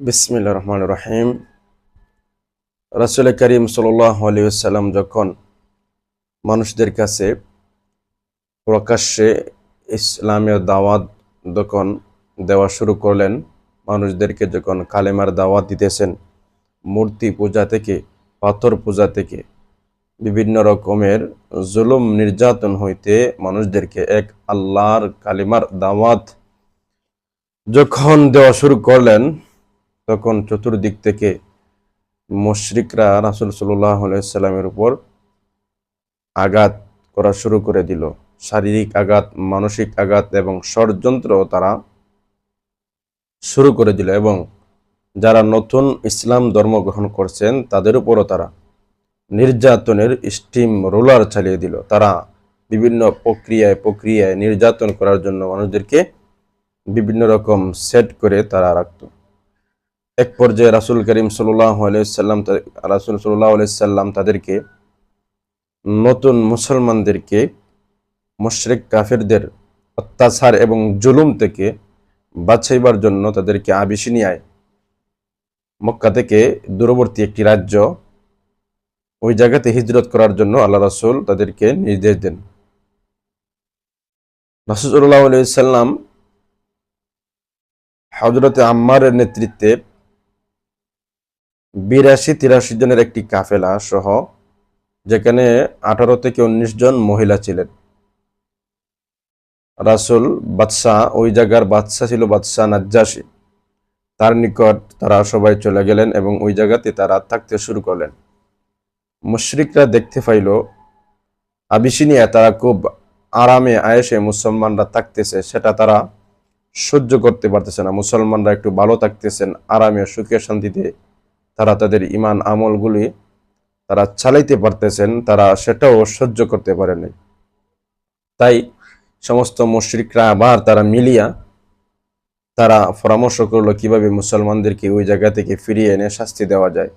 বিসমিল্লা রহমান রহিম। রাসুল করিম সাল্লাম যখন মানুষদের কাছে প্রকাশ্যে ইসলামের দাওয়াত যখন দেওয়া শুরু করলেন, মানুষদেরকে যখন কালেমার দাওয়াত দিতেছেন, মূর্তি পূজা থেকে, পাথর পূজা থেকে, বিভিন্ন রকমের জুলুম, নির্যাতন হইতে মানুষদেরকে এক আল্লাহর কালিমার দাওয়াত যখন দেওয়া শুরু করলেন তখন চতুর্দিক থেকে মুশরিকরা রাসুল সাল্লাহ সাল্লামের উপর আঘাত করা শুরু করে দিল। শারীরিক আঘাত, মানসিক আঘাত এবং ষড়যন্ত্র তারা শুরু করে দিল এবং যারা নতুন ইসলাম ধর্ম গ্রহণ করছেন তাদের উপরও তারা নির্যাতনের স্টিম রোলার চালিয়ে দিল। তারা বিভিন্ন প্রক্রিয়ায় প্রক্রিয়ায় নির্যাতন করার জন্য মানুষদেরকে বিভিন্ন রকম সেট করে তারা রাখত। এক পর্যায়ে রাসুল করিম সাল্লাহ আলাইসাল্লাম রাসুল সাল্লাহ আলাইসাল্লাম তাদেরকে নতুন মুসলমানদেরকে, মুশরিক কাফেরদের অত্যাচার এবং জুলুম থেকে বাছাইবার জন্য তাদেরকে আবিসিনিয়ায় মক্কা থেকে দূরবর্তী একটি রাজ্য, ওই জায়গাতে হিজরত করার জন্য আল্লাহ রাসুল তাদেরকে নির্দেশ দেন। রাসুল্লাহ সাল্লাম হজরতে আম্মারের নেতৃত্বে বিরাশি তিরাশি জনের একটি কাফেলা সহ যেখানে আঠারো থেকে উনিশ জন মহিলা ছিলেন। রাসুল বাদশাহ ওই জায়গার বাদশাহ ছিল বাদশাহ নাজ্জাসী। তার নিকট তারা সবাই চলে গেলেন এবং ওই জায়গাতে তারা থাকতে শুরু করলেন। মুশরিকরা দেখতে পাইল, আবিসিনিয়া তারা খুব আরামে আয়েসে মুসলমানরা থাকতেছে, সেটা তারা সহ্য করতে পারতেছে না। মুসলমানরা একটু ভালো থাকতেছেন, আরামে সুখে শান্তিতে তারা তাদের ইমান আমলগুলি তারা চালাইতে পারতেছেন, তারা সেটাও সহ্য করতে পারে নাই তাই সমস্ত মুশ্রিকরা আবার তারা মিলিয়া তারা পরামর্শ করল কীভাবে মুসলমানদেরকে ওই জায়গা থেকে ফিরিয়ে এনে শাস্তি দেওয়া যায়।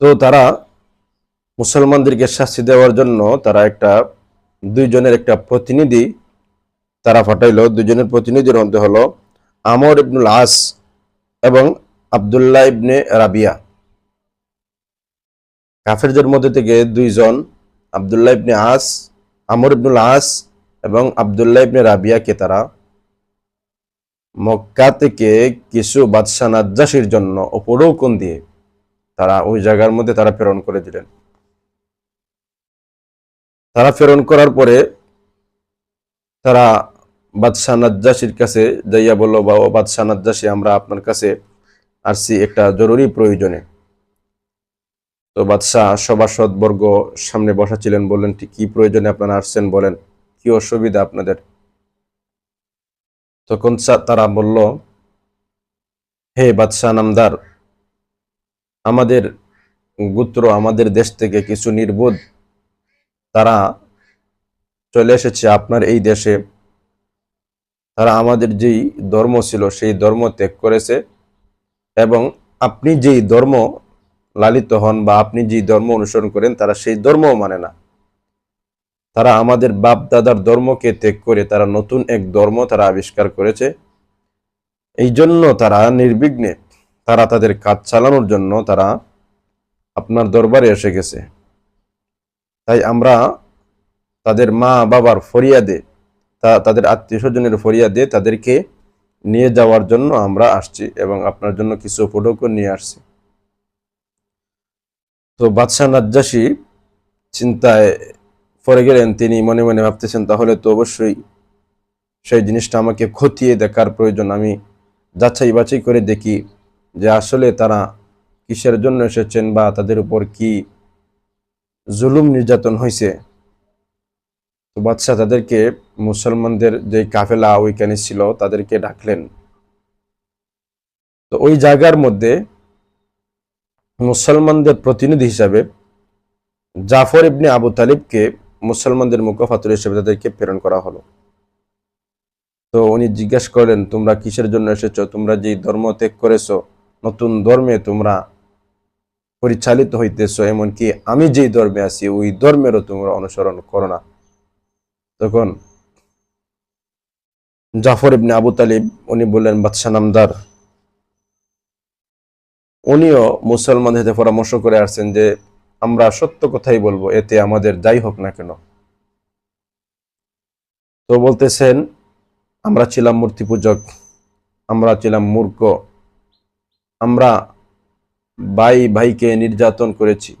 তো তারা মুসলমানদেরকে শাস্তি দেওয়ার জন্য তারা একটা দুইজনের একটা প্রতিনিধি তারা ফাটাইল দুজনের প্রতিনিধির মধ্যে হলো আমর ইবনুল আস এবং আবদুল্লাহ ইবনে রাবিয়া। কাফেরদের মধ্যে থেকে দুইজন আবদুল্লাহ ইবনে আস, আমর ইবনুল আস এবং আবদুল্লাহ ইবনে রাবিয়াকে তারা মক্কা থেকে কিছু বাদশাহ নাজ্জাসির জন্য অপরৌকন দিয়ে তারা ওই জায়গার মধ্যে তারা প্রেরণ করে দিলেন। তারা প্রেরণ করার পরে তারা বাদশাহ নাজ্জাসির কাছে যাইয়া বলল বা বাদশাহ নাজ্জাসি, আমরা আপনার কাছে আসছি একটা জরুরি প্রয়োজনে। তো বাদশাহ সভাসদ বর্গ সামনে বসা ছিলেন বললেন কি প্রয়োজনে আপনারা আসছেন বলেন? কি অসুবিধা আপনাদের? তখন তারা বলল, হে বাদশাহ নামদার, আমাদের গোত্র আমাদের দেশ থেকে কিছু নির্বোধ, তারা চলে এসেছে আপনার এই দেশে। তারা আমাদের যেই ধর্ম ছিল, সেই ধর্ম ত্যাগ করেছে। এবং আপনি যেই ধর্ম লালিত হন বা আপনি যেই ধর্ম অনুসরণ করেন, তারা সেই ধর্মও মানে না। তারা আমাদের বাপ দাদার ধর্মকে ত্যাগ করে তারা নতুন এক ধর্ম তারা আবিষ্কার করেছে। এই জন্য তারা নির্বিঘ্নে তারা তাদের কাজ চালানোর জন্য তারা আপনার দরবারে এসে গেছে। তাই আমরা তাদের মা বাবার ফরিয়াদে তাদের আত্মীয় স্বজনের ফরিয়াদে তাদেরকে নিয়ে যাওয়ার জন্য আমরা আসছি এবং আপনার জন্য কিছু ফটোকও নিয়ে আসছি। তো বাদশাহ নাজ্জাসী চিন্তায় পরে গেলেন, তিনি মনে মনে ভাবতেছেন, তাহলে তো অবশ্যই সেই জিনিসটা আমাকে খতিয়ে দেখার প্রয়োজন, আমি যাচাই বাছাই করে দেখি যে আসলে তারা কিসের জন্য এসেছেন বা তাদের উপর কি জুলুম নির্যাতন হয়েছে। তো বাদশাহ তাদেরকে মুসলমানদের যে কাফেলা ওইখানে ছিল, তাদেরকে ডাকলেন। তো ওই জায়গার মধ্যে মুসলমানদের প্রতিনিধি হিসাবে জাফর ইবনে আবু তালিবকে মুসলমানদের মুখপাত্র হিসেবে তাদেরকে প্রেরণ করা হলো। তো উনি জিজ্ঞাসা করলেন, তোমরা কিসের জন্য এসেছ? তোমরা যে ধর্ম ত্যাগ করেছ, নতুন ধর্মে তোমরা পরিচালিত হইতেছ, এমনকি আমি যেই ধর্মে আছি, ওই ধর্মেরও তোমরা অনুসরণ করো না। তখন জাফর ইবনে আবু তালিব, উনি বললেন, বাদশাহ নামদার। উনিও মুসলমানদের সাথে পরামর্শ করে আসছেন যে, আমরা সত্য কথাই বলব, এতে আমাদের যাই হোক না কেন। তো বলতেছেন, আমরা ছিলাম মূর্তি পূজক, আমরা ছিলাম মূর্খ, আমরা ভাই ভাইকে নির্যাতন করেছি,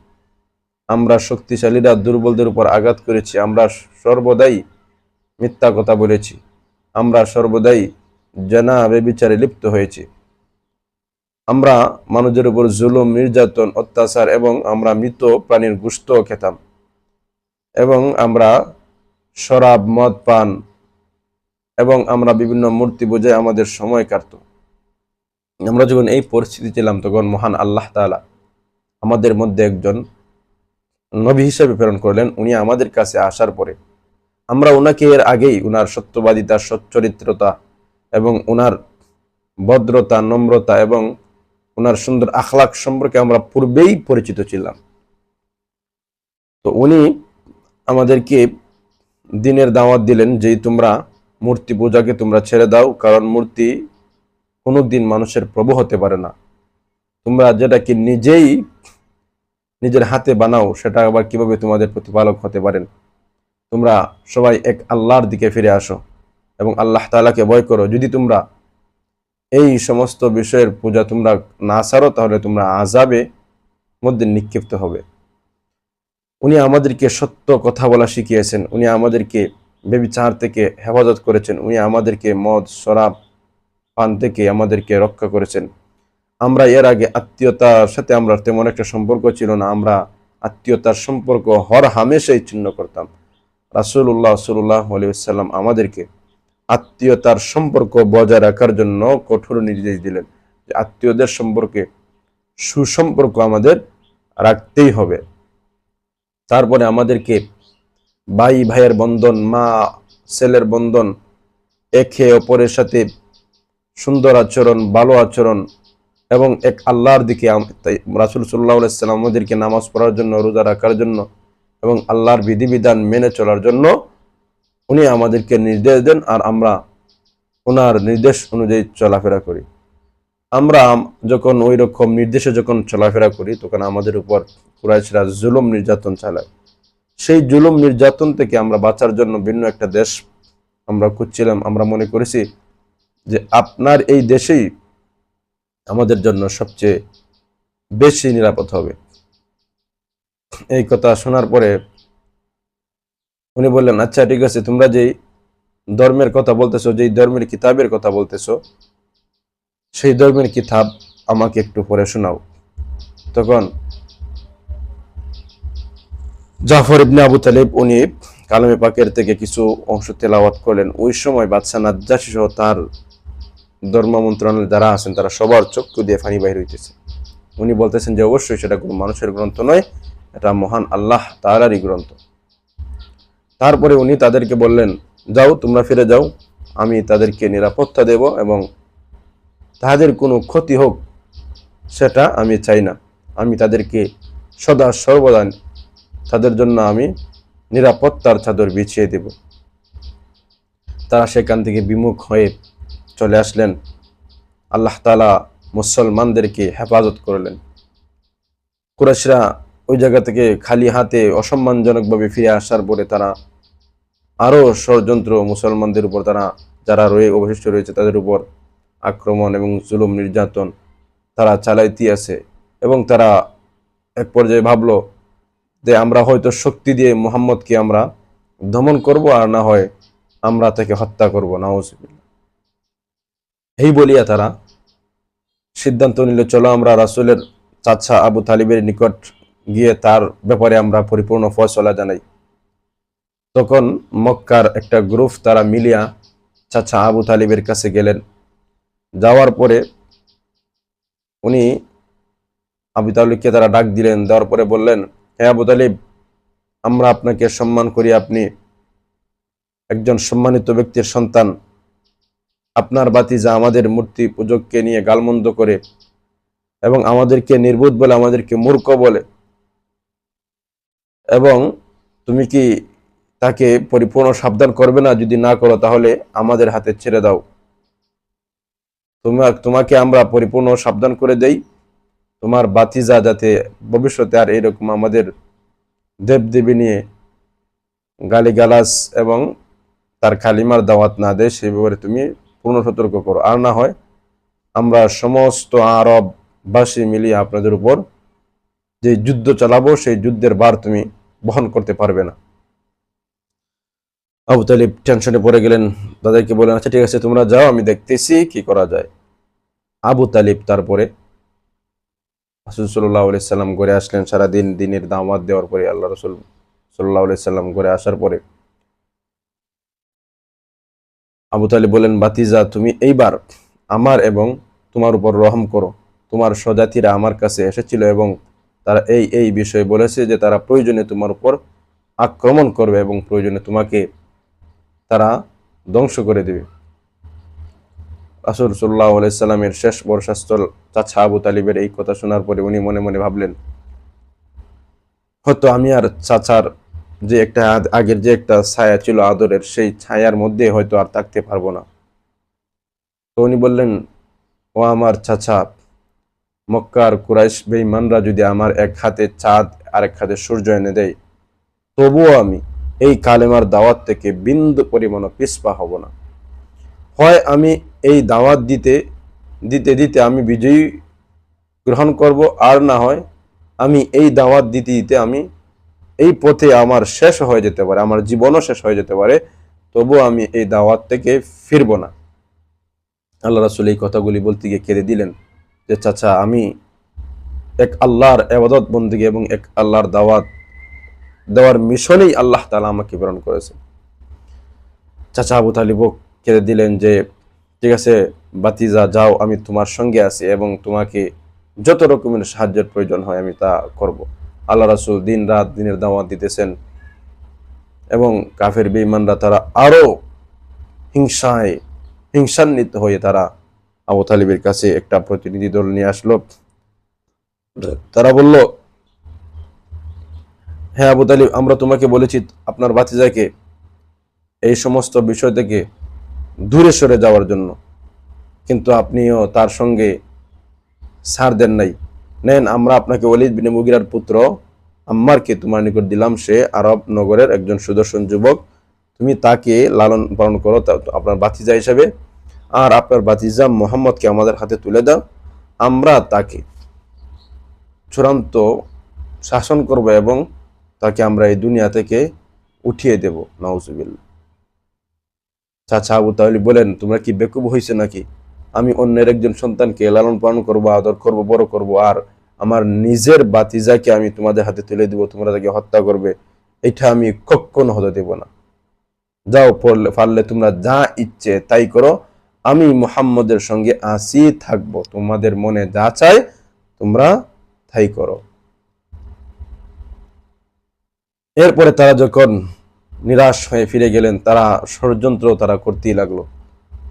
আমরা শক্তিশালীরা দুর্বলদের উপর আঘাত করেছি, আমরা সর্বদাই মিথ্যা কথা বলেছি। আমরা সর্বদাই জানা বেবিচারে লিপ্ত হয়েছি। আমরা মানুষের উপর জুলুম, নির্যাতন, অত্যাচার এবং আমরা মৃত প্রাণীর গুস্ত খেতাম এবং আমরা শরাব, মদ পান এবং আমরা বিভিন্ন মূর্তি বোঝায় আমাদের সময় কাটত। আমরা যখন এই পরিস্থিতি ছিলাম, তখন মহান আল্লাহ তাআলা আমাদের মধ্যে একজন নবী হিসেবে প্রেরণ করলেন। উনি আমাদের কাছে আসার পরে আমরা ওনাকে এর আগেই উনার সত্যবাদিতা, সচ্চরিত্রতা এবং উনার ভদ্রতা, নম্রতা এবং ওনার সুন্দর আখলাক সম্পর্কে আমরা পূর্বেই পরিচিত ছিলাম। তো উনি আমাদেরকে দিনের দাওয়াত দিলেন যে, তোমরা মূর্তি পূজাকে তোমরা ছেড়ে দাও, কারণ মূর্তি কোনোদিন মানুষের প্রভু হতে পারে না। তোমরা যেটাকে নিজেই নিজের হাতে বানাও, সেটা আবার কীভাবে তোমাদের প্রতিপালক হতে পারেন? তোমরা সবাই এক আল্লাহর দিকে ফিরে আসো এবং আল্লাহ তালাকে ভয় করো। যদি তোমরা এই সমস্ত বিষয়ের পূজা তোমরা না সারো, তাহলে তোমরা আজাবে মধ্যে নিক্ষিপ্ত হবে। উনি আমাদেরকে সত্য কথা বলা শিখিয়েছেন, উনি আমাদেরকে বেবিচার থেকে হেফাজত করেছেন, উনি আমাদেরকে মদ, শরাব, পান থেকে আমাদেরকে রক্ষা করেছেন। আমরা এর আগে আত্মীয়তার সাথে আমরা তেমন একটা সম্পর্ক ছিল না, আমরা আত্মীয়তার সম্পর্ক হর হামেশাই ছিন্ন করতাম। রাসুল্লাহ সাল্লাহ আলিয়াল্লাম আমাদেরকে আত্মীয়তার সম্পর্ক বজায় রাখার জন্য কঠোর নির্দেশ দিলেন যে আত্মীয়দের সম্পর্কে সুসম্পর্ক আমাদের রাখতেই হবে। তারপরে আমাদেরকে ভাই, ভাইয়ের বন্ধন, মা, ছেলের বন্ধন, একে অপরের সাথে সুন্দর আচরণ, ভালো আচরণ এবং এক আল্লাহর দিকে রাসুল সাল্লাহ সাল্লাম আমাদেরকে নামাজ পড়ার জন্য, রোজা রাখার জন্য এবং আল্লাহর বিধিবিধান মেনে চলার জন্য উনি আমাদেরকে নির্দেশ দেন আর আমরা ওনার নির্দেশ অনুযায়ী চলাফেরা করি। আমরা যখন ওই রকম নির্দেশে যখন চলাফেরা করি, তখন আমাদের উপর কুরাইশরা জুলুম নির্যাতন চালায়। সেই জুলুম নির্যাতন থেকে আমরা বাঁচার জন্য ভিন্ন একটা দেশ আমরা খুঁজছিলাম। আমরা মনে করেছি যে আপনার এই দেশেই আমাদের জন্য সবচেয়ে বেশি নিরাপদ হবে। এই কথা শোনার পরে উনি বললেন আচ্ছা ঠিক আছে, তোমরা যেই ধর্মের কথা বলতেছো, যেই ধর্মের কিতাবের কথা বলতেছো, সেই ধর্মের কিতাব আমাকে একটু পড়ে শোনাও। তখন জাফর ইবনে আবু তালিব উনি কালামে পাকের থেকে কিছু অংশ তেলাওয়াত করলেন। ওই সময় বাদশাহ নাজ্জাসী সহ তার ধর্ম মন্ত্রণালয় যারা আছেন, তারা সবার চক্ষু দিয়ে ফানি বাহির হইতেছে। উনি বলতেছেন যে, অবশ্যই সেটা কোনো মানুষের গ্রন্থ নয় এটা মহান আল্লাহ তাআলারই গ্রন্থ। তারপরে উনি তাদেরকে বললেন, যাও, তোমরা ফিরে যাও, আমি তাদেরকে নিরাপত্তা দেব এবং তাদের কোনো ক্ষতি হোক, সেটা আমি চাই না। আমি তাদেরকে সদা সর্বদা তাদের জন্য আমি নিরাপত্তার চাদর বিছিয়ে দেব। তারা সেখান থেকে বিমুখ হয়ে চলে আসলেন। আল্লাহ তালা মুসলমানদেরকে হেফাজত করলেন। কুরাশরা ওই জায়গা থেকে খালি হাতে অসম্মানজনকভাবে ফিরে আসার পরে তারা আরও ষড়যন্ত্র মুসলমানদের উপর, তারা যারা রয়ে অবশিষ্ট রয়েছে তাদের উপর আক্রমণ এবং জুলুম নির্যাতন তারা চালাইতে আছে। এবং তারা এক পর্যায়ে ভাবলো যে আমরা হয়তো শক্তি দিয়ে মোহাম্মদকে আমরা দমন করব আর না হয় আমরা তাকে হত্যা করব নওয়াজ এই বলিয়া তারা সিদ্ধান্ত নিল, চলো আমরা রাসুলের চাচা আবু তালিবের নিকট গিয়ে তার ব্যাপারে আমরা পরিপূর্ণ ফয়সলা জানাই। তখন মক্কার একটা গ্রুপ তারা মিলিয়া চাচা আবু তালিবের কাছে গেলেন। যাওয়ার পরে উনি আবু তালিবকে তারা ডাক দিলেন, দেওয়ার পরে বললেন হ্যাঁ আবু তালিব, আমরা আপনাকে সম্মান করি, আপনি একজন সম্মানিত ব্যক্তির সন্তান। আপনার বাতিজা আমাদের মূর্তি পূজককে নিয়ে গালমন্দ করে এবং আমাদেরকে নির্বোধ বলে, আমাদেরকে মূর্খ বলে এবং তুমি কি তাকে পরিপূর্ণ সাবধান করবে না? যদি না করো, তাহলে আমাদের হাতে ছেড়ে দাও। তোমার তোমাকে আমরা পরিপূর্ণ সাবধান করে দেই। তোমার বাতিজা যাতে ভবিষ্যতে আর এরকম আমাদের দেবদেবী নিয়ে গালিগালাজ এবং তার খালিমার দাওয়াত না দেয়, সেই ব্যাপারে তুমি পূর্ণ সতর্ক করো। আর না হয় আমরা সমস্ত আরববাসী মিলিয়ে আপনাদের উপর যে যুদ্ধ চালাবো, সেই যুদ্ধের বার তুমি বহন করতে পারবে না। আবু তালিব টেনশনে পড়ে গেলেন তাদেরকে বললেন আচ্ছা ঠিক আছে, তোমরা যাও, আমি দেখতেছি কি করা যায়। আবু তালিব তারপরে রসুল সাল্লাহ সাল্লাম ঘরে আসলেন। সারাদিন দিনের দাওয়াত দেওয়ার পরে আল্লাহ রসুল সাল্লাহ সাল্লাম ঘরে আসার পরে আবু তালিব বলেন বাতিজা তুমি এইবার আমার এবং তোমার উপর রহম করো। তোমার স্বজাতিরা আমার কাছে এসেছিল এবং তারা এই এই বিষয়ে বলেছে যে তারা প্রয়োজনে তোমার উপর আক্রমণ করবে এবং প্রয়োজনে তোমাকে তারা ধ্বংস করে দেবে। আসর সাল্লাহ আলাইসাল্লামের শেষ বর্ষাস্থল চাচা আবু তালিবের এই কথা শোনার পরে উনি মনে মনে ভাবলেন, হয়তো আমি আর চাচার যে একটা আগের যে একটা ছায়া ছিল আদরের, সেই ছায়ার মধ্যে হয়তো আর থাকতে পারব না। তো উনি বললেন, ও আমার চাচা মক্কার কুরাইশ বেঈমানরা যদি আমার এক হাতে চাঁদ আর এক হাতে সূর্য এনে দেয়, তবুও আমি এই কালেমার দাওয়াত থেকে বিন্দু পরিমাণও পিছপা হব না। হয় আমি এই দাওয়াত দিতে দিতে দিতে আমি বিজয়ী গ্রহণ করব, আর না হয় আমি এই দাওয়াত দিতে দিতে আমি এই পথে আমার শেষ হয়ে যেতে পারে, আমার জীবনও শেষ হয়ে যেতে পারে তবু আমি এই দাওয়াত থেকে ফিরব না। আল্লাহ রাসুল এই কথাগুলি বলতে গিয়ে কেঁদে দিলেন। যে চাচা, আমি এক আল্লাহর আবাদত বন্দিগি এবং এক আল্লাহর দাওয়াত দেওয়ার মিশনেই আল্লাহ তালা আমাকে প্রেরণ করেছে চাচা আবু তালিবও কেঁদে দিলেন যে, ঠিক আছে, বাতিজা, যাও, আমি তোমার সঙ্গে আছি এবং তোমাকে যত রকমের সাহায্যের প্রয়োজন হয় আমি তা করব। আল্লাহ রাসুল দিন রাত দিনের দাওয়াত দিতেছেন এবং কাফের বেঈমানরা তারা আরও হিংসায়, হিংসান্বিত হয়ে তারা আবু তালিবের কাছে একটা প্রতিনিধি দল নিয়ে আসলো। তারা বলল হ্যাঁ আবু তালিব, আমরা তোমাকে বলেছি আপনার বাতিজাকে এই সমস্ত বিষয় থেকে দূরে সরে যাওয়ার জন্য। কিন্তু আপনিও তার সঙ্গে ছাড় দেন নাই। নেন, আমরা আপনাকে ওলিদ বিন মুগিরার পুত্র আম্মারকে তোমার নিকট দিলাম। সে আরব নগরের একজন সুদর্শন যুবক। তুমি তাকে লালন পালন করো আপনার বাতিজা হিসেবে। আর আপনার বাতিজা মোহাম্মদকে আমাদের হাতে তুলে দাও। আমরা তাকে চূড়ান্ত শাসন করব এবং তাকে আমরা এই দুনিয়া থেকে উঠিয়ে দেব। নওজুবিল্লা চাচা আবু তাহলে বলেন, তোমরা কি বেকুব হয়েছে নাকি? আমি অন্যের একজন সন্তানকে লালন পালন করব, আদর করব, বড় করব, আর আমার নিজের বাতিজাকে আমি তোমাদের হাতে তুলে দিব, তোমরা তাকে হত্যা করবে। এটা আমি কখনো হতে দেব না। যাও, পড়লে, পারলে তোমরা যা ইচ্ছে তাই করো। আমি মুহাম্মদের সঙ্গে আসি, থাকব। তোমাদের মনে যা চায় তোমরা তাই করো। এরপরে তারা যখন নিরাশ হয়ে ফিরে গেলেন, তারা ষড়যন্ত্র তারা করতেই লাগল।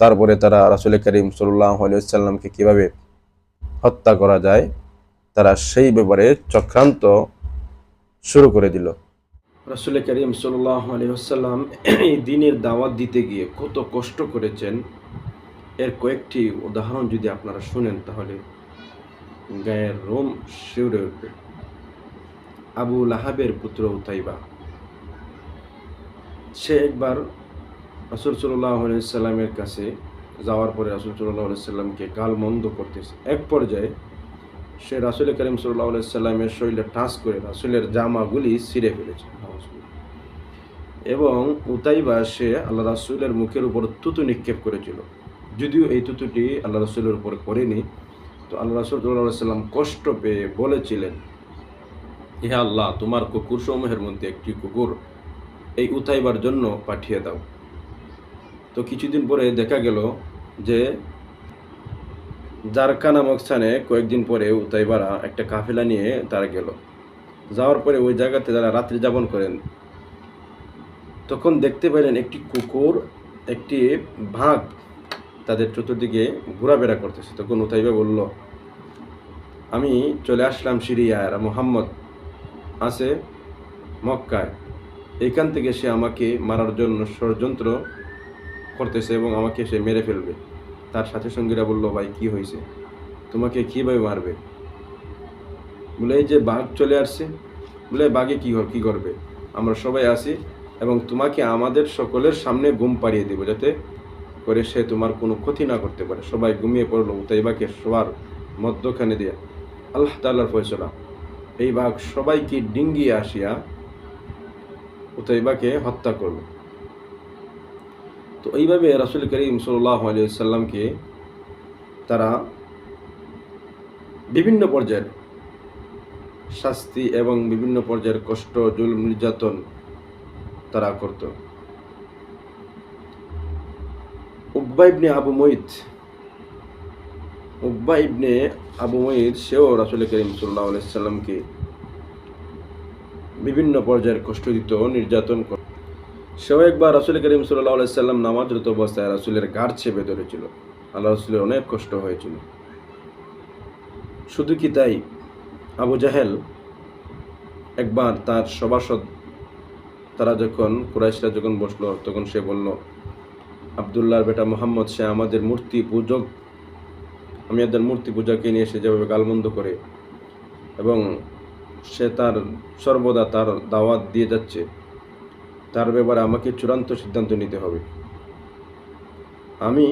তারপরে তারা রাসুল করিম সাল্লামকে কীভাবে হত্যা করা যায়, তারা সেই ব্যাপারে চক্রান্ত শুরু করে দিল। রাসুল করিম আলহিহাল্লাম এই দিনের দাওয়াত দিতে গিয়ে কত কষ্ট করেছেন। এর কয়েকটি উদাহরণ যদি আপনারা শুনেন তাহলে গায়ের রোম শিউরে উঠবে। আবু লাহাবের পুত্র উতাইবা। সে একবার রাসুল সাল্লাহ সাল্লামের কাছে যাওয়ার পরে রাসুল সাল্লাহ সাল্লামকে গাল মন্দ করতেছে। এক পর্যায়ে সে রাসুল করিম সাল্লাহ সাল্লামের শরীরে টাচ করে রাসুলের জামাগুলি ছিঁড়ে ফেলেছে। এবং উতাইবা সে আল্লাহ রাসুলের মুখের উপর তুতু নিক্ষেপ করেছিল। যদিও এই তুতুটি আল্লাহ রাসুলের উপর করেনি তো আল্লাহ রাসুল সাল্লাম কষ্ট পেয়ে বলেছিলেন, ইহা আল্লাহ, তোমার কুকুর সমূহের মধ্যে একটি কুকুর এই উতাইবার জন্য পাঠিয়ে দাও। তো কিছুদিন পরে দেখা গেল যে জারকা নামক স্থানে কয়েকদিন পরে উতাইবারা একটা কাফেলা নিয়ে তারা গেল। যাওয়ার পরে ওই জায়গাতে তারা রাত্রি যাপন করেন। তখন দেখতে পেলেন একটি কুকুর, একটি ভাগ তাদের চতুর্দিকে ঘোরাফেরা করতেছে। তখন উতাইবা বলল, আমি চলে আসলাম সিরিয়ার মোহাম্মদ আছে মক্কায়। এইখান থেকে সে আমাকে মারার জন্য ষড়যন্ত্র করতেছে এবং আমাকে সে মেরে ফেলবে। তার সাথে সঙ্গীরা বলল, ভাই, কি হয়েছে তোমাকে কীভাবে মারবে? বলে, এই যে বাঘ চলে আসছে। বলে, বাঘে কী কী করবে? আমরা সবাই আসি এবং তোমাকে আমাদের সকলের সামনে ঘুম পাড়িয়ে দেবো যাতে করে সে তোমার কোনো ক্ষতি না করতে পারে। সবাই ঘুমিয়ে পড়ল, উতাইবাকে সবার মধ্যখানে দিয়ে। আল্লাহ তাল্লার ফয়সলা। এই বাঘ সবাইকে ডিঙ্গিয়ে আসিয়া উতাইবাকে হত্যা করল। তো এইভাবে রাসুল করিম সাল্লাহ সাল্লামকে তারা বিভিন্ন পর্যায়ের শাস্তি এবং বিভিন্ন পর্যায়ের কষ্ট জুল নির্যাতন তারা করত। উকবা ইবনে আবু মঈদ উকবা ইবনে আবু মঈদ সেও রাসুল করিম সাল্লাহ সাল্লামকে বিভিন্ন পর্যায়ের কষ্ট দিত, নির্যাতন করত সেও একবার রাসুল করিম সাল্লাহ সাল্লাম নামাজরত অবস্থায় রাসুলের গাঢ় চেপে ধরেছিল। আল্লাহ রসুলের অনেক কষ্ট হয়েছিল। শুধু কি তাই? আবু জাহেল একবার তার সভাসদ, তারা যখন কুরাইশরা যখন বসল, তখন সে বলল আবদুল্লাহর বেটা মোহাম্মদ, সে আমাদের মূর্তি পূজক। আমি এদের মূর্তি পূজাকে নিয়ে সে যেভাবে গালমন্দ করে এবং সে তার সর্বদা তার দাওয়াত দিয়ে যাচ্ছে, তার ব্যাপারে আমাকে চূড়ান্ত সিদ্ধান্ত নিতে হবে। আমি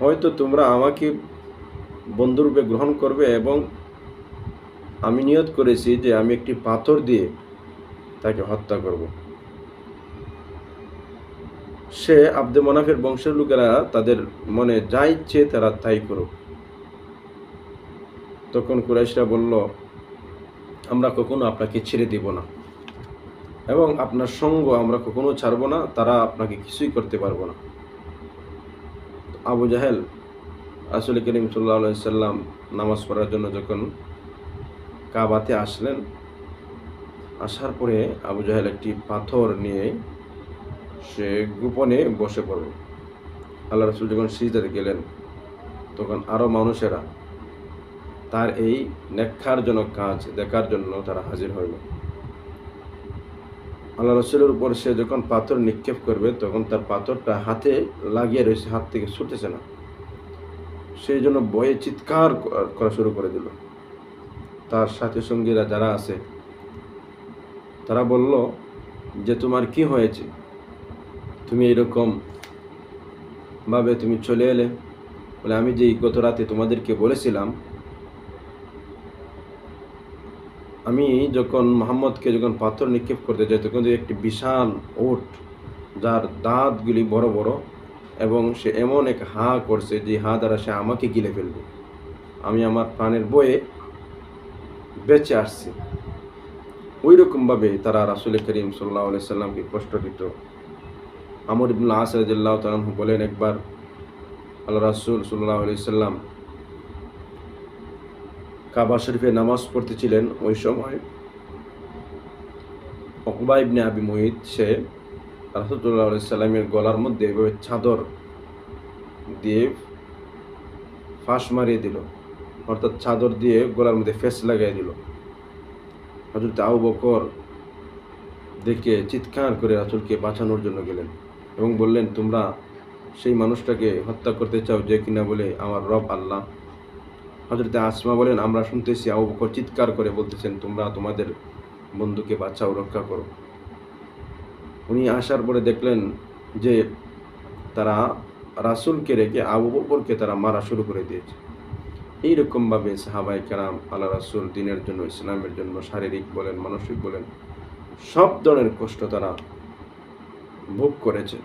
হয়তো তোমরা আমাকে বন্ধুরূপে গ্রহণ করবে এবং আমি নিয়ত করেছি যে আমি একটি পাথর দিয়ে তাকে হত্যা করব। সে আব্দে মনাফের বংশের লোকেরা তাদের মনে যা ইচ্ছে তারা তাই করুক। তখন কুরাইশরা বলল, আমরা কখনো আপনাকে ছেড়ে দিব না এবং আপনার সঙ্গ আমরা কখনো ছাড়বো না, তারা আপনাকে কিছুই করতে পারব না। আবু জাহেল আসলে করিম সাল্লাহ সাল্লাম নামাজ পড়ার জন্য যখন কাবাতে আসলেন, আসার পরে আবু জাহেল একটি পাথর নিয়ে সে গোপনে বসে পড়ল আল্লাহ রসুল যখন সিজদাতে গেলেন, তখন আরও মানুষেরা তার এই নেক্ষারজনক কাজ দেখার জন্য তারা হাজির হইল। আল্লাহ রসুলের উপর সে যখন পাথর নিক্ষেপ করবে, তখন তার পাথরটা হাতে লাগিয়ে রয়েছে, হাত থেকে ছুটেছে না। সেই জন্য বয়ে চিৎকার করা শুরু করে দিল। তার সাথী সঙ্গীরা যারা আছে, তারা বলল, যে তোমার কি হয়েছে? তুমি এরকম ভাবে তুমি চলে এলে বলে আমি যে গত রাতে তোমাদেরকে বলেছিলাম, আমি যখন মোহাম্মদকে যখন পাথর নিক্ষেপ করতে যাই তখন একটি বিশাল ওট যার দাঁতগুলি বড় বড় এবং সে এমন এক হাঁ করছে যে হাঁ দ্বারা সে আমাকে গিলে ফেলবে। আমি আমার প্রাণের বয়ে বেঁচে আসছি। ওই রকমভাবে তারা রাসুল করিম সাল্লাহ সাল্লামকে কষ্ট দিত। আমর ইবুল্লা আসাদুল্লাহ তালাম বলেন একবার আল্লাহ রাসুল সাল্লাহ সাল্লাম কাবা শরীফে নামাজ পড়তেছিলেন ওই সময়। অকবা ইবনে আবি মহিদ সে রাসুল্লাহ সাল্লামের গলার মধ্যে এভাবে চাদর দিয়ে ফাঁস মারিয়ে দিল, অর্থাৎ চাদর দিয়ে গলার মধ্যে ফেস লাগাই দিল। হজরত আউ বকর দেখে চিৎকার করে রাসুলকে বাঁচানোর জন্য গেলেন। এবং বললেন, তোমরা সেই মানুষটাকে হত্যা করতে চাও যে কিনা বলে আমার রব আল্লাহ। হজরত আসমা বলেন, আমরা শুনতেছি আউ বকর চিৎকার করে বলতেছেন, তোমরা তোমাদের বন্ধুকে বাঁচাও, রক্ষা করো। উনি আসার পরে দেখলেন যে তারা রাসুলকে রেখে আবু বকরকে তারা মারা শুরু করে দিয়েছে। এইরকমভাবে সাহাবাই কারাম আল্লাহ রাসুল দিনের জন্য, ইসলামের জন্য শারীরিক বলেন, মানসিক বলেন, সব ধরনের কষ্ট তারা ভোগ করেছে